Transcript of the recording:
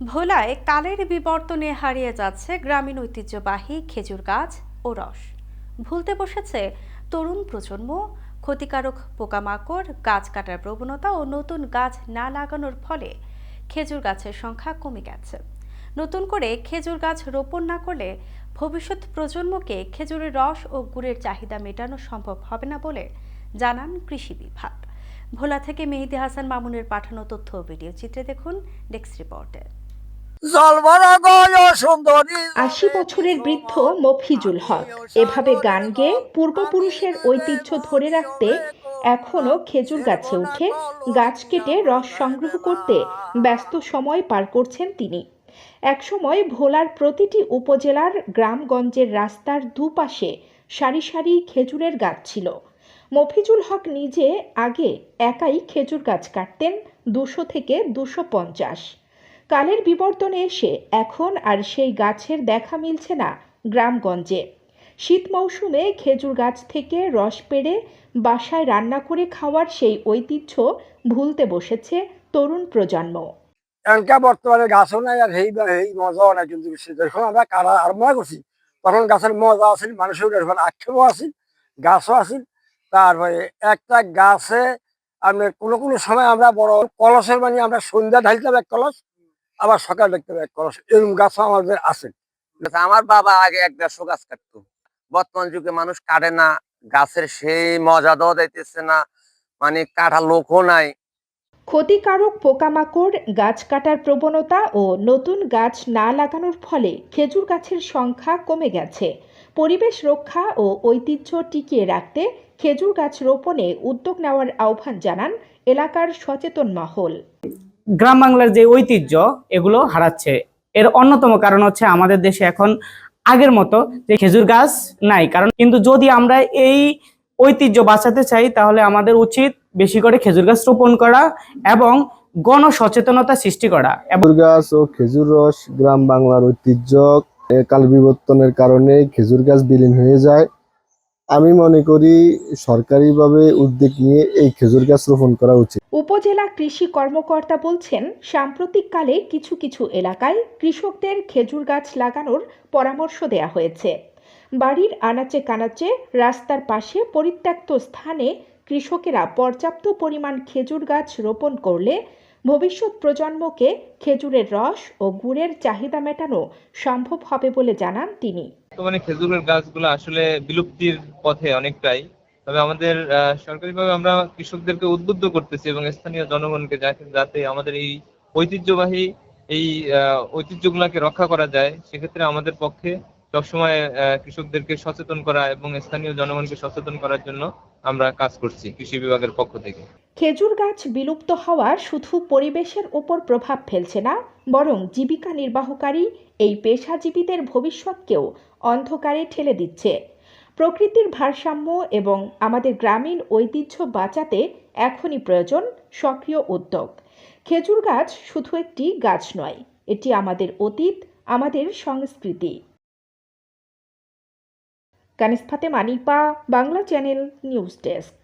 ভোলায় কালের বিবর্তনে হারিয়ে যাচ্ছে গ্রামীণ ঐতিহ্যবাহী খেজুর গাছ ও রস। ভুলতে বসেছে তরুণ প্রজন্ম, ক্ষতিকারক পোকামাকড়, গাছ কাটার প্রবণতা ও নতুন গাছ না লাগানোর ফলে খেজুর গাছের সংখ্যা কমে গেছে। নতুন করে খেজুর গাছ রোপণ না করলে ভবিষ্যৎ প্রজন্মকে খেজুরের রস ও গুড়ের চাহিদা মেটানো সম্ভব হবে না বলে জানান কৃষি বিভাগ। ভোলা থেকে মেহেদি হাসান মামুনের পাঠানো তথ্য ও ভিডিও চিত্রে দেখুন ডেস্ক রিপোর্টে। আশি বছরের বৃদ্ধ মফিজুল হক। এভাবে গান গেয়ে পূর্বপুরুষের ঐতিহ্য ধরে রাখতে এখনও খেজুর গাছে উঠে, গাছ কেটে রস সংগ্রহ করতে ব্যস্ত সময় পার করছেন তিনি। একসময় ভোলার প্রতিটি উপজেলার গ্রামগঞ্জের রাস্তার দুপাশে সারি সারি খেজুরের গাছ ছিল। মফিজুল হক নিজে আগে একাই খেজুর গাছ কাটতেন দুশো থেকে দুশো পঞ্চাশ। কালের বিবর্তনে এসে এখন আর সেই গাছের দেখা মিলছে না গ্রামগঞ্জে। শীত মৌসুমে খেজুর গাছ থেকে রস পেড়ে বাসায় রান্না করে খাওয়ার সেই ঐতিহ্য ভুলতে বসেছে তরুণ প্রজন্ম। এখনকার বর্তমানে গাছও নাই আর সেই সেই মজাও নাই কিন্তু যখন আমরা কারা আরম্ভ করছি। তখন গাছের মজা আছিল, মানুষের আক্ষেপও আছিল, গাছও আছিল। তারপরে একটা গাছে আপনার কোনো কোনো সময় আমরা বড় কলসের মানে আমরা সন্ধ্যা ঢালতাম এক কলস আবার সকাল দেখতাম এক কলস। এরকম গাছও আমাদের আছে। আমার বাবা আগে এক দেড়শো গাছ কাটতো। বর্তমান যুগে মানুষ কাটে না গাছের সেই মজা দেওয়া যাইতেছে না মানে কাটার লোকও নাই। ক্ষতিকারক পোকামাকড় গাছ কাটার প্রবণতা ও নতুন গাছ না লাগানোর ফলে খেজুর গাছের সংখ্যা কমে গেছে। পরিবেশ রক্ষা ও ঐতিহ্য টিকিয়ে রাখতে খেজুর গাছ রোপণে উদ্যোগ নেওয়ার আহ্বান জানান এলাকার সচেতন মহল। গ্রাম বাংলার যে ঐতিহ্য, এগুলো হারাচ্ছে। এর অন্যতম কারণ হচ্ছে আমাদের দেশে এখন আগের মতো যে খেজুর গাছ নাই। কারণ কিন্তু যদি আমরা এই ঐতিহ্য বাঁচাতে চাই, তাহলে আমাদের উচিত বেশি করে খেজুর গাছ রোপণ করা এবং গণ সচেতনতা সৃষ্টি করা। খেজুর গাছ ও খেজুর রস গ্রাম বাংলার ঐতিহ্য কাল বিবর্তনের কারণে খেজুর গাছ বিলীন হয়ে যায়। আমি মনে করি সরকারিভাবে উদ্যোগ নিয়ে এই খেজুর গাছ রোপণ করা উচিত। উপজেলা কৃষি কর্মকর্তা বলছেন, সাম্প্রতিককালে কিছু কিছু এলাকায় কৃষকদের খেজুর গাছ লাগানোর পরামর্শ দেয়া হয়েছে। বাড়ির আনাচে কানাচে রাস্তার পাশে পরিত্যক্ত স্থানে কৃষকেরা পর্যাপ্ত পরিমাণ খেজুর গাছ রোপণ করলে ভবিষ্যৎ প্রজন্মকে খেজুরের রস ও গুড়ের চাহিদা মেটানো সম্ভব হবে বলে জানান তিনি। বর্তমানে খেজুরের গাছগুলো আসলে বিলুপ্তির পথে অনেকটাই। তবে আমাদের সরকারিভাবে আমরা কৃষকদেরকে উদ্বুদ্ধ করতেছি এবং স্থানীয় জনগণকে যাতে- আমাদের এই ঐতিহ্যবাহী, এই ঐতিহ্যগুলোকে রক্ষা করা যায়, সেক্ষেত্রে আমাদের পক্ষে সবসময় কৃষকদেরকে সচেতন করা এবং স্থানীয় জনগণকে সচেতন করার জন্য আমরা কাজ করছি কৃষি বিভাগের পক্ষ থেকে। খেজুর গাছ বিলুপ্ত হওয়া শুধু পরিবেশের উপর প্রভাব ফেলছে না, বরং জীবিকা নির্বাহকারী এই পেশাজীবীদের ভবিষ্যৎকেও অন্ধকারে ঠেলে দিচ্ছে। প্রকৃতির ভারসাম্য এবং আমাদের গ্রামীণ ঐতিহ্য বাঁচাতে এখনই প্রয়োজন সক্রিয় উদ্যোগ। খেজুর গাছ শুধু একটি গাছ নয়, এটি আমাদের অতীত, আমাদের সংস্কৃতি। Kanis Fatema, Nipa, Bangla channel news desk.